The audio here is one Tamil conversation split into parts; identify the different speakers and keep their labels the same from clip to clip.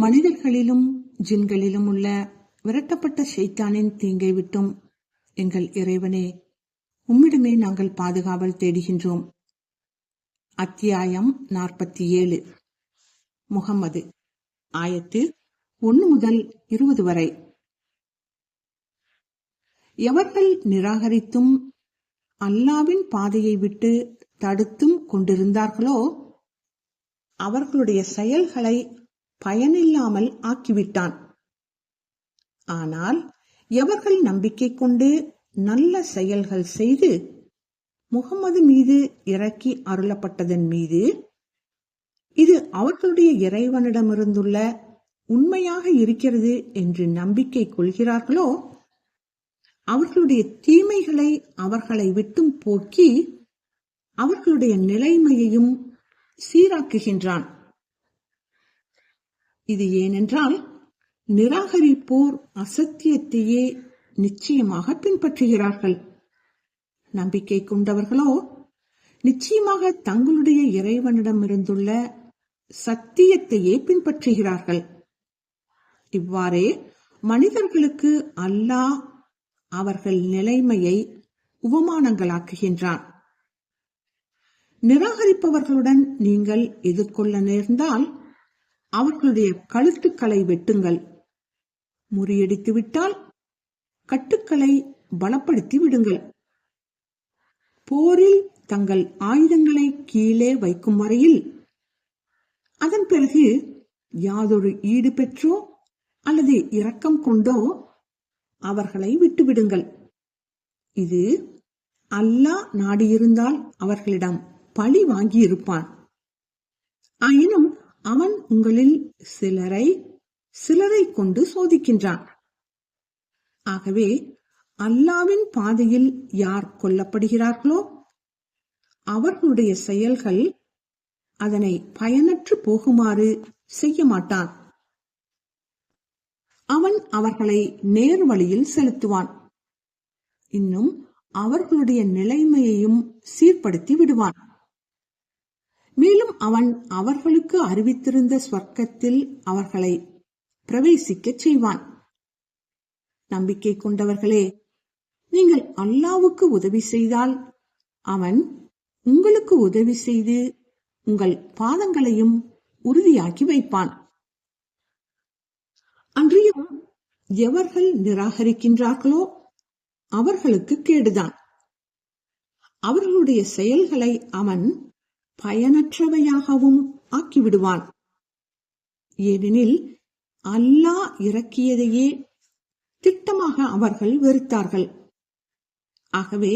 Speaker 1: மனிதர்களிலும் ஜின்களிலும் உள்ள விரட்டப்பட்ட ஷைத்தானின் தீங்கை விட்டும் எங்கள் இறைவனே உம்மிடமே நாங்கள் பாதுகாவல் தேடுகின்றோம். அத்தியாயம் நாற்பத்தி ஏழு முகம்மது. ஆயத்து ஒன்று முதல் இருபது வரை. எவர்கள் நிராகரித்தும் அல்லாவின் பாதையை விட்டு தடுத்தும் கொண்டிருந்தார்களோ அவர்களுடைய செயல்களை பயனில்லாமல் ஆக்கிவிட்டான். ஆனால் எவர்கள் நம்பிக்கை கொண்டு நல்ல செயல்கள் செய்து முகமது மீது இறக்கி அருளப்பட்டதன் மீது இது அவர்களுடைய இறைவனிடமிருந்துள்ள உண்மையாக இருக்கிறது என்று நம்பிக்கை கொள்கிறார்களோ? அவர்களுடைய தீமைகளை அவர்களை விட்டும் போக்கி அவர்களுடைய நிலைமையையும் சீராக்குகின்றான். இது ஏனென்றால் நிராகரிப்போர் அசத்தியத்தையே நிச்சயமாக பின்பற்றுகிறார்கள். நம்பிக்கை கொண்டவர்களோ நிச்சயமாக தங்களுடைய இறைவனிடமிருந்துள்ள சத்தியத்தையே பின்பற்றுகிறார்கள். இவ்வாறே மனிதர்களுக்கு அல்லாஹ் அவர்கள் நிலைமையை உபமானங்களாக்குகின்றான். நிராகரிப்பவர்களுடன் நீங்கள் எதிர்கொள்ள நேர்ந்தால் அவர்களுடைய கழுத்துக்களை வெட்டுங்கள். முறியடித்து விட்டால் கட்டுக்களை பலப்படுத்தி விடுங்கள். போரில் தங்கள் ஆயுதங்களை கீழே வைக்கும் வரையில் அதன் பிறகு யாதொரு ஈடு பெற்றோ அல்லது இரக்கம் கொண்டோ அவர்களை விட்டுவிடுங்கள். இது அல்லாஹ் நாடியிருந்தால் அவர்களிடம் பழி வாங்கியிருப்பான். ஆயினும் அவன் உங்களில் சிலரை சிலரை கொண்டு சோதிக்கின்றான். ஆகவே அல்லாவின் பாதையில் யார் கொல்லப்படுகிறார்களோ அவர்களுடைய செயல்கள் அதனை பயனற்று போகுமாறு செய்ய மாட்டான் அவன் அவர்களை நேர் வழியில் செலுத்துவான். இன்னும் அவர்களுடைய நிலைமையையும் சீர்படுத்தி விடுவான். மேலும் அவன் அவர்களுக்கு அறிவித்திருந்த ஸ்வர்க்கத்தில் அவர்களை பிரவேசிக்கச் செய்வான். நம்பிக்கை கொண்டவர்களே நீங்கள் அல்லாவுக்கு உதவி செய்தால் அவன் உங்களுக்கு உதவி செய்து உங்கள் பாதங்களையும் உறுதியாக்கி வைப்பான். அன்றியும் எவர்கள் நிராகரிக்கின்றார்களோ அவர்களுக்கு கேடுதான். அவர்களுடைய செயல்களை அவன் பயனற்றவையாகவும் ஆக்கிவிடுவான். ஏனெனில் அல்லாஹ் இறக்கியதையே திட்டமாக அவர்கள் வெறுத்தார்கள். ஆகவே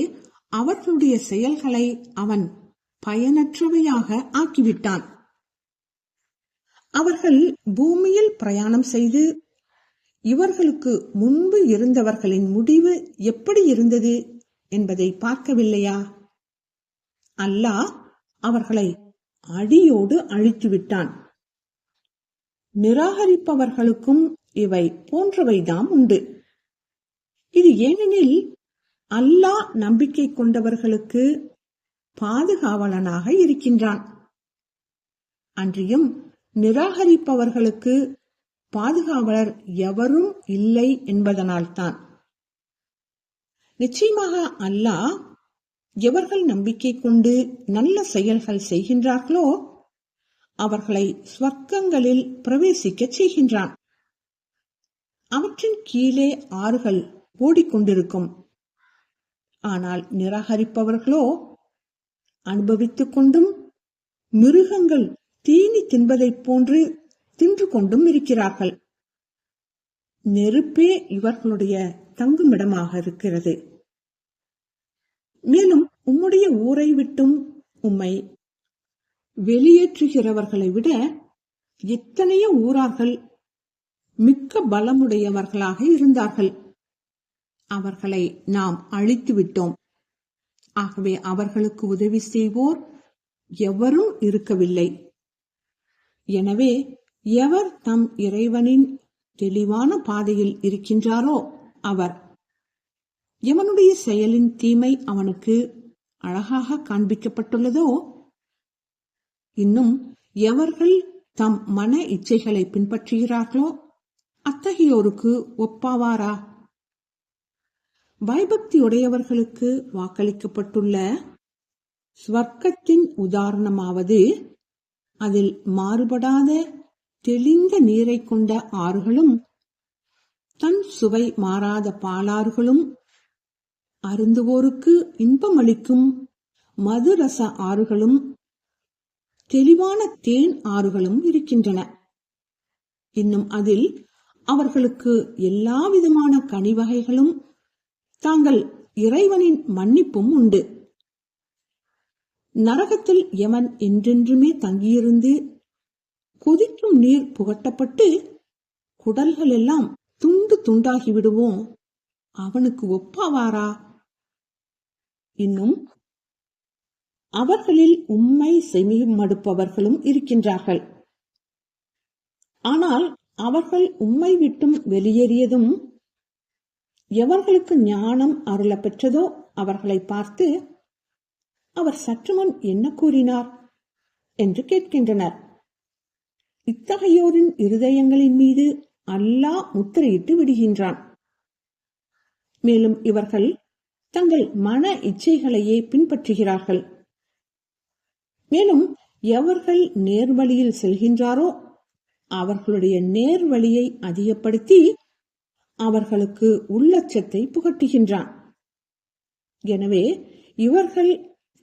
Speaker 1: அவர்களுடைய செயல்களை அவன் பயனற்றவையாக ஆக்கிவிட்டான். அவர்கள் பூமியில் பிரயாணம் செய்து இவர்களுக்கு முன்பு இருந்தவர்களின் முடிவு எப்படி இருந்தது என்பதை பார்க்கவில்லையா? அல்லாஹ் அவர்களை அடியோடு அழித்து விட்டான் நிராகரிப்பவர்களுக்கும் இவை போன்றவைதாம் உண்டு. இது ஏனெனில் அல்லாஹ் நம்பிக்கை கொண்டவர்களுக்கு பாதுகாவலனாக இருக்கின்றான். அன்றியும் நிராகரிப்பவர்களுக்கு பாதுகாவலர் எவரும் இல்லை என்பதனால்தான். நிச்சயமாக அல்லாஹ் எவர்கள் நம்பிக்கை கொண்டு நல்ல செயல்கள் செய்கின்றார்களோ அவர்களை ஸ்வர்க்கங்களில் பிரவேசிக்கச் செய்கின்றான். அவற்றின் கீழே ஆறுகள் ஓடிக்கொண்டிருக்கும். ஆனால் நிராகரிப்பவர்களோ அனுபவித்துக் கொண்டும் மிருகங்கள் தீனி தின்பதைப் போன்று தின்று கொண்டும் இருக்கிறார்கள். நெருப்பே இவர்களுடைய தங்குமிடமாக இருக்கிறது. மேலும் உம்முடைய ஊரை விட்டும் உம்மை வெளியேற்றுகிறவர்களை விட எத்தனையோ ஊரார்கள் மிக்க பலமுடையவர்களாக இருந்தார்கள். அவர்களை நாம் அழித்து விட்டோம் ஆகவே அவர்களுக்கு உதவி செய்வோர் எவரும் இருக்கவில்லை. எனவே எவர் தம் இறைவனின் தெளிவான பாதையில் இருக்கின்றாரோ அவர் எவனுடைய செயலின் தீமை அவனுக்கு அழகாக காண்பிக்கப்பட்டுள்ளதோ இன்னும் எவர்கள் தம் மன இச்சைகளை பின்பற்றுகிறார்களோ அத்தகையோருக்கு ஒப்பாவாரா? பயபக்தியுடையவர்களுக்கு வாக்களிக்கப்பட்டுள்ள ஸ்வர்க்கத்தின் உதாரணமாவது அதில் மாறுபடாத தெளிந்த நீரை கொண்ட ஆறுகளும் தன் சுவை மாறாத பாலாறுகளும் அருந்துவோருக்கு இன்பமளிக்கும் மதுரச ஆறுகளும் தெளிவான தேன் ஆறுகளும் இருக்கின்றன. இன்னும் அதில் அவர்களுக்கு எல்லா விதமான கனிவகைகளும் தாங்கள் இறைவனின் மன்னிப்பும் உண்டு. நரகத்தில் எவன் என்றென்றுமே தங்கியிருந்து கொதிக்கும் நீர் புகட்டப்பட்டு குடல்கள் எல்லாம் துண்டு துண்டாகி விடுவோம். அவனுக்கு ஒப்பாவாரா? இன்னும் அவர்களில் உண்மை செமிமடுப்பவர்களும் இருக்கின்றார்கள். ஆனால் அவர்கள் உண்மை விட்டும் வெளியேறியதும் எவர்களுக்கு ஞானம் அருள பெற்றதோ அவர்களை பார்த்து அவர் சற்றுமுன் என்ன கூறினார்? என்று கேட்கின்றனர். இத்தகையோரின் இருதயங்களின் மீது அல்லாஹ் முத்திரையிட்டு விடுகின்றான். மேலும் இவர்கள் தங்கள் மன இச்சைகளையே பின்பற்றுகிறார்கள். மேலும் எவர்கள் நேர்வழியில் செல்கின்றாரோ அவர்களுடைய நேர்வழியை அதிகப்படுத்தி அவர்களுக்கு உள்ளச்சத்தை புகட்டுகின்றான். எனவே இவர்கள்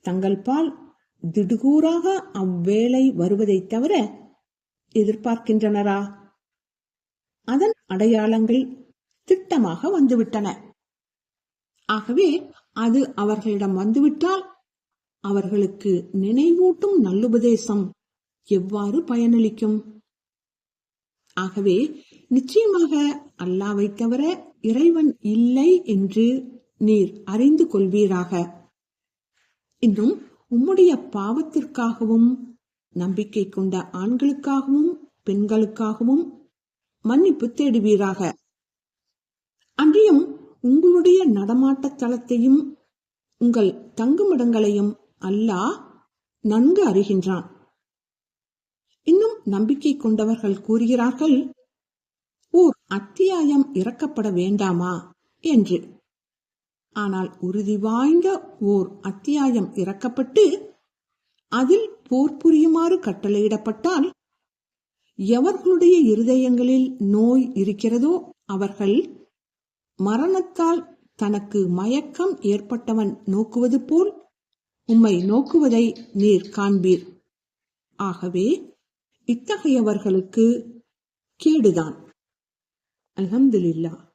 Speaker 1: தங்கள் பால் திடுகூறாக அவ்வேளை வருவதைத் தவிர எதிர்பார்க்கின்றனரா? அதன் அடையாளங்கள் திட்டமாக வந்துவிட்டன. ஆகவே அது அவர்களிடம் வந்துவிட்டால் அவர்களுக்கு நினைவூட்டும் நல்லுபதேசம் எவ்வாறு பயனளிக்கும்? ஆகவே நிச்சயமாக அல்லாவை தவிர இறைவன் இல்லை என்று நீர் அறிந்து கொள்வீராக. இன்னும் உம்முடைய பாவத்திற்காகவும் நம்பிக்கை கொண்ட ஆண்களுக்காகவும் பெண்களுக்காகவும் மன்னிப்பு தேடுவீராக. அன்றியும் உங்களுடைய நடமாட்ட தளத்தையும் உங்கள் தங்குமிடங்களையும் அல்லாஹ் நன்கு அறிகின்றான். இன்னும் நம்பிக்கை கொண்டவர்கள் கூறுகிறார்கள் ஓர் அத்தியாயம் இறக்கப்பட வேண்டாமா? என்று. ஆனால் உறுதி வாய்ந்த ஓர் அத்தியாயம் இறக்கப்பட்டு அதில் போர் புரியுமாறு கட்டளையிடப்பட்டால் எவர்களுடைய இருதயங்களில் நோய் இருக்கிறதோ அவர்கள் மரணத்தால் தனக்கு மயக்கம் ஏற்பட்டவன் நோக்குவது போல் உம்மை நோக்குவதை நீர் காண்பீர். ஆகவே இத்தகையவர்களுக்கு கேடுதான். அலமதுல்லா